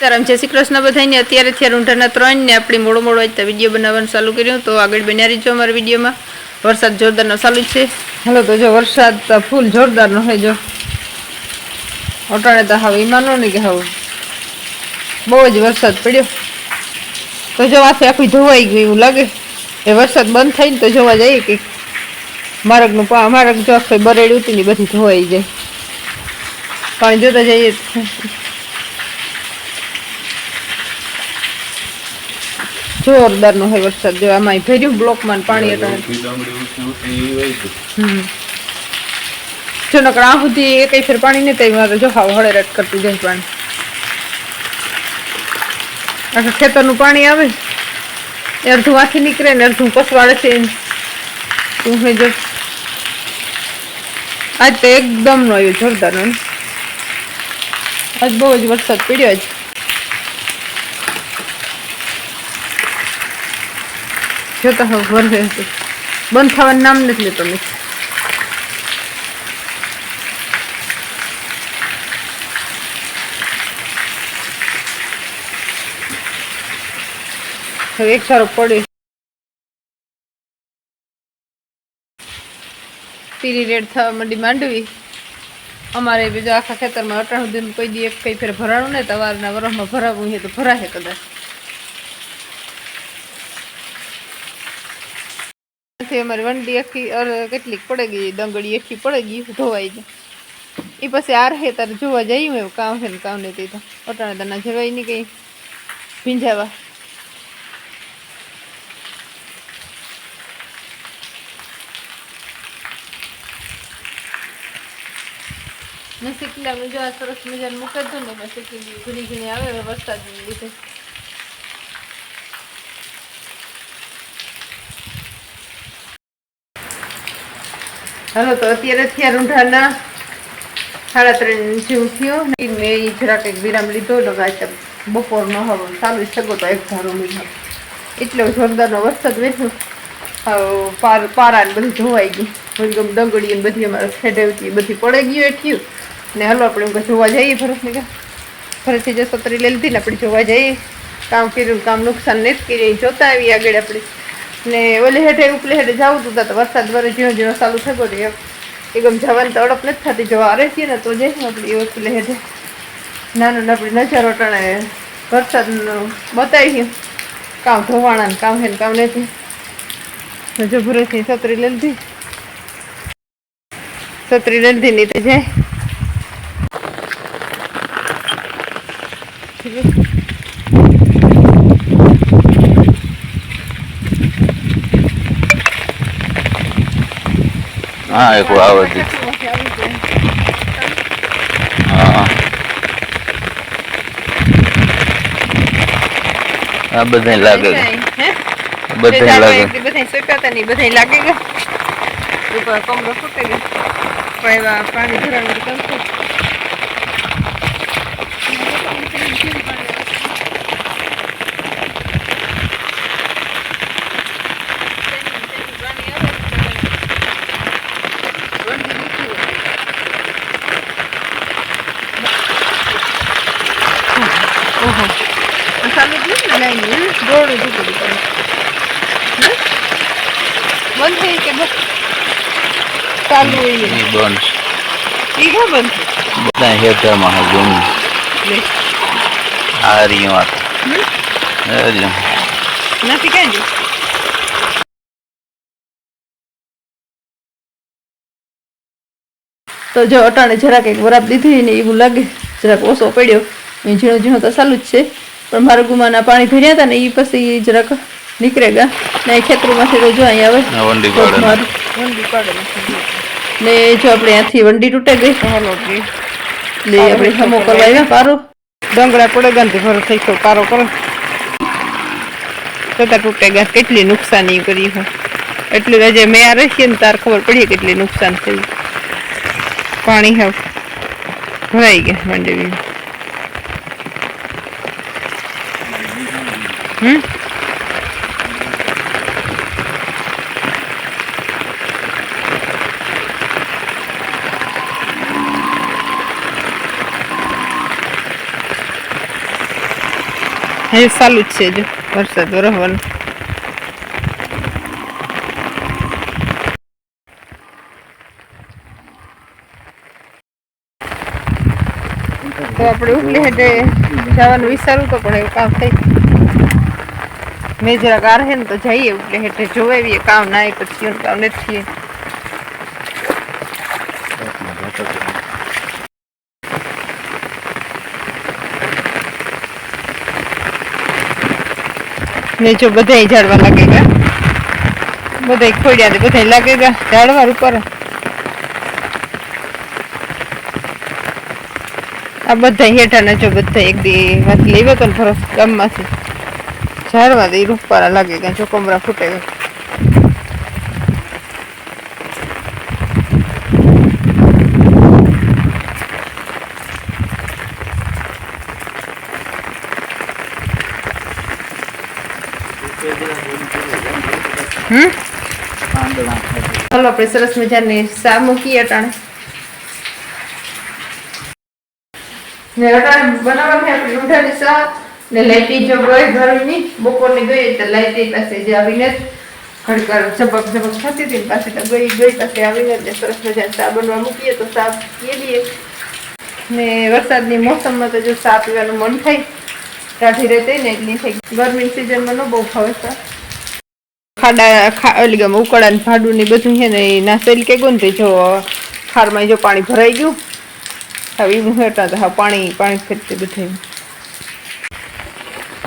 સીતારામ જય શ્રી કૃષ્ણ બધાને. અત્યારે થયા ઊંઢાના ત્રણ ને આપણી મોડો મોડો આજતા વીડિયો બનાવવાનું ચાલુ કર્યું તો આગળ બન્યા રહીજો અમારા વિડીયોમાં. વરસાદ જોરદારનો ચાલુ છે. હલો, તો જો વરસાદ ફૂલ જોરદારનો હોય જો. અટાણે તો હવે ઈમાનો નહીં કે હવે. બહુ જ વરસાદ પડ્યો. તો જો આખી આખી ધોવાઈ ગયું એવું લાગે. એ વરસાદ બંધ થઈને તો જોવા જઈએ કે મારગનું પા મારક જો આખી બરેડ ઉતી બધી ધોવાઈ જાય. પાણી જોતા જઈએ જોરદાર નો હોય વરસાદ જો આમાં ભર્યું બ્લોકમાં પાણી એટલે જો નકળા સુધી એક ફેર પાણી નહીં થઈ મારે જો હાવ હળે રટ કરતું જાય પાણી. આખા ખેતરનું પાણી આવે અડધું વાંચી નીકળે ને અડધું પસવાડે છે તું જો? આજ તો એકદમ નો આવ્યો જોરદાર નો આજ બહુ જ વરસાદ પડ્યો આજ. જોતા હવે વરસે હશે બંધ થવાનું નામ નથી લેતો મેં. હવે એક સારો પડ્યો પીરી રેડ થવા માંડી માંડવી. અમારે બીજા આખા ખેતરમાં અટાણું દિન કોઈ દી એક કઈ ફેર ભરાણું ને તવારના વરસમાં ભરાવું છે તો ભરાશે કદાચ. ત્યાંથી અમારી વંડી આખી કેટલીક પડે ગઈ દંગડી આખી પડે ગઈ ધોવાઈ ગઈ. એ પછી આ રહે તારે જોવા જઈએ એવું કામ છે ને કામ નથી તો અટાણા તના જવાય નહીં કંઈ. ભીંજાવા. ને શીકલાનું જો આ સરસ મજાનું મૂકે ને પછી ઘણી ઘણી આવે વરસાદને લીધે. હાલો તો અત્યારે થયા રૂંઢાના સાડા ત્રણ જેવું થયું મેં એ જરાક એક વિરામ લીધો આજે બપોરનો હવે. ચાલુ શકો તો એક ધારો મીઠો એટલો જોરદારનો વરસાદ હવે પાર પારા ને બધું ધોવાઈ ગયું. ગમ દંગડી ને બધી અમારે ખેડવતી બધી પડી ગયું એઠ્યું ને હાલો આપણે એમ કે જોવા જઈએ ફરસ ને ફરસથી જો તરી લઈ લીધી ને આપણે જોવા જઈએ. કામ કર્યું કામ નુકસાન નથી કરી જોતા આવી આગળ આપણે. ને ઓલી હેઠે ઉપલી હેઠે જવું તું તો વરસાદ વરે ઝીણો ઝીણો ચાલુ થતો રહ્યો એકદમ જવાની તો અડપ નથી થતી. જો આરે છીએ ને તો જઈશું આપણે એ ઉપલે હેઠે. નાનું આપણી નજારો અટાણે વરસાદનું બતાવી કામ ધોવાણા ને કામ હે ને કામ નથી. હજુ ભૂરેથી છત્રી લઈ લીધી. છત્રી લઈ લીધી નહીં તો જાય. હા એક છે હા. આ બધા લાગે બધા લાગે. બધા સુકાતા નહીં બધા લાગે ગયા કમરો ફૂટે ગયો પાણી ભરાવાનું કરતું ઓહો ચાલુ થયું ને દોડું ઢૂકડું બંધ થઈ કે બસ ચાલુ બંધ. ઈ બંધ? બધા હેઠળમાં હે ગુમ લે. આ રહ્યું આ હમ? એ રહ્યું. નથી કઈ દઉં તો જો અટાણે જરાક એક વરાપ દીધી ને એવું લાગે જરાક ઓછો પડ્યો. ઝીણો ઝીણો તો ચાલુ જ છે. પણ મારા ગુમાના પાણી ભર્યા હતા ને એ પછી જરાક નીકળે ગયા ને ખેતરોમાંથી તો જો અહીંયા આવે. ને. જો આપણે અહીંયાથી વંડી તૂટે ગઈ. ને આપણે હમો કરવા આવ્યા પારો. ડંગરા પડે ગયા ને ભરો થઈ ગયો પારો કરો. છતાં તૂટે ગયા કેટલી નુકસાની કરી હોય એટલી રજે મેં આ રહીએ ને તાર ખબર પડી કેટલી નુકસાન થયું. પાણી હવે ભરાઈ ગયા મંડવી હમ? હજુ ચાલુ જ છે જો, વરસાદ વરસવાનો તો આપણે ઉપલી હેઠે જવાનું વિચારવું તો પણ એવું કામ થઈ મેં જરાક હે ને તો જઈએ એટલે હેઠે જોવાવીએ, કામ ના પછી કામ નથી. ને જો બધાય ઝાડવા લાગે ગયા બધાય ખોડ્યા બધાય લાગે ગયા ઝાડવા ઉપર. આ બધા હેઠાના જો બધા એક દી વાત લેવો તો ને ફરસ ગામમાંથી. ઝાડવા દે રૂપારા લાગે ગયા જો કમરા ફૂટે ચાલો આપણે સરસ મજાની સા મૂકીએ અટાણે? અટાણે બનાવવાની આપણે રૂઢાની સા ને લાઈટી જો ગઈ ઘરની બપોરની ગઈ તો લાઈટી પાસે જે આવીને ઘડીક વાર ઝબક ઝબક થતી હતી પાસે તો ગઈ ગઈ પાસે આવીને એટલે સરસ મજા સા બનવા મૂકીએ તો સાપ પીએ લઈએ. ને વરસાદની મોસમમાં તો જો સાપ પીવાનું મન થાય ટાઢી રહેતી ને એટલી થઈ ગરમીની સિઝનમાં ન બહુ ભાવે સા ખાડા, ખા એટલે ગમે ઉકળા ને ભાડું ને બધું છે ને એ નાસેલ કે ગુંથી જો ખારમાં જો પાણી ભરાઈ ગયું, હવે હું હેઠા તો હા પાણી પાણી ફેરતી બધું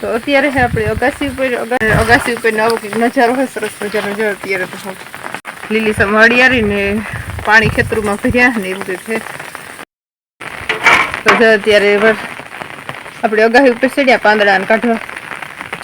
તો અત્યારે છે આપણે અગાસી ઉપર, અગા- અગાસી ઉપર નવો કંઈક નજારો હોય સરસ મજાનો. જો અત્યારે તો. લીલી સંભાળિયારી ને પાણી ખેતરમાં ભર્યા ને એવું કંઈક છે. તો જો અત્યારે આપણે અગાહી ઉપર ચડ્યા પાંદડા ને કાઢવા.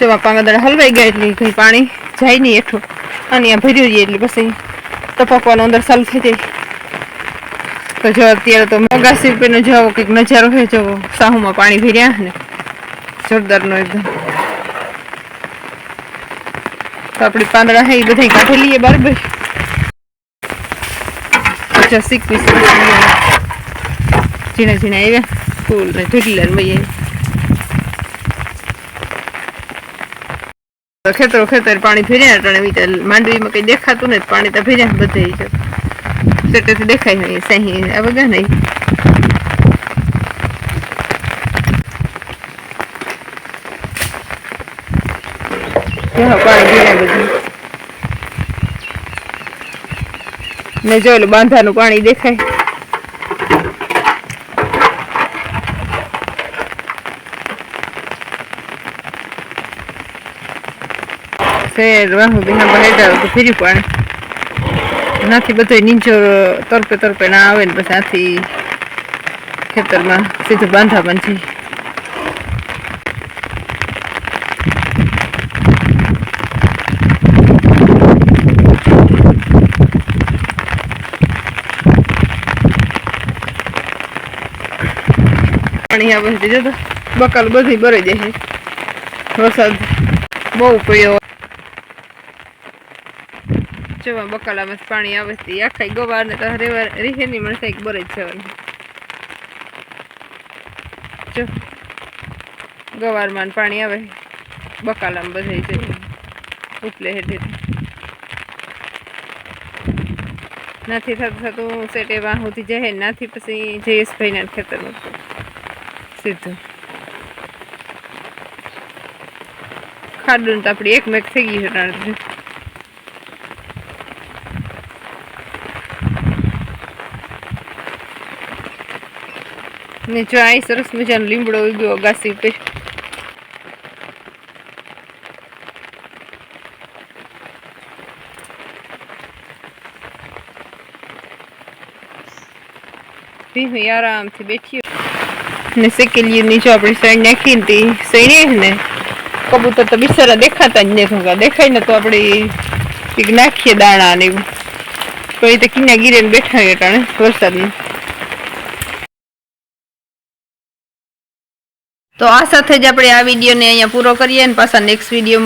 જેમાં પાંદડા હલવાઈ ગયા એટલે કંઈ પાણી જાય નહીં એઠું અને આ ભર્યું જઈએ એટલે પછી ટપકવાનો અંદર ચાલુ થઈ જાય. તો જો અત્યારે તો મોગાસી ઉપરનો જવો કંઈક નજારો હોય જો સાહુમાં પાણી ભર્યા ને. જોરદારનો એકદમ. તો આપણે પાંદડા છે એ બધા કાઢી લઈએ બરાબર. ઝીણા ઝીણા આવ્યા. ફૂલ ને ઢીકલા ને ભાઈ ખેતરો ખેતર પાણી ભીર્યા માંડવીમાં કઈ દેખાતું નથી, પાણી તો ભર્યા બધે સેટેથી દેખાય નહીં સહી આ બધા નહીં. હા પાણી ભીને બધું ને જો એટલે બાંધાનું પાણી દેખાય. ફેર વાહુ બિના બહેડા તો ફેરી પાણી. નાથી બધો નીચો તરપે તરપે ના આવે ને પછી આથી ખેતરમાં સીધું બાંધા છે. પાણી આવે છે જો તો બકાલ બધી ભરાઈ જાય છે. વરસાદ બહુ પડ્યો. જોવા બકાલામાં પાણી આવે છે. આખા ગવાર ને તો રેવા રીહે નહીં, મને કંઈક જ જવાનું. જો, ગવારમાં પાણી આવે બકાલામાં બધે છે ઉપલે હેઠે. નાથી થતું થતું સેટે વાહુથી જાય નાથી પછી જયેશભાઈના ખેતરમાં. સીધું ખાડું તો આપણી એક મેક થઈ ગઈ છે તાણે. ને જો અહીં સરસ મજાનો લીમડો ઉગ્યો અગાસી ઉપર આરામથી બેઠી ને શેકેલી નીચે આપણે સૈણ નાખી ને સૈણે ને, કબૂતર તો બિસારા દેખાતા જ નથી હોગા દેખાય ને તો આપણે કંઈક નાખીએ દાણા ને એવું. તો એ તો કિન્યા ગીરે બેઠા હોય અટાણે વરસાદમાં. તો આ સાથે જ આપણે આ વિડીયોને અહીંયા પૂરો કરીએ અને પાછા નેક્સ્ટ વિડીયોમાં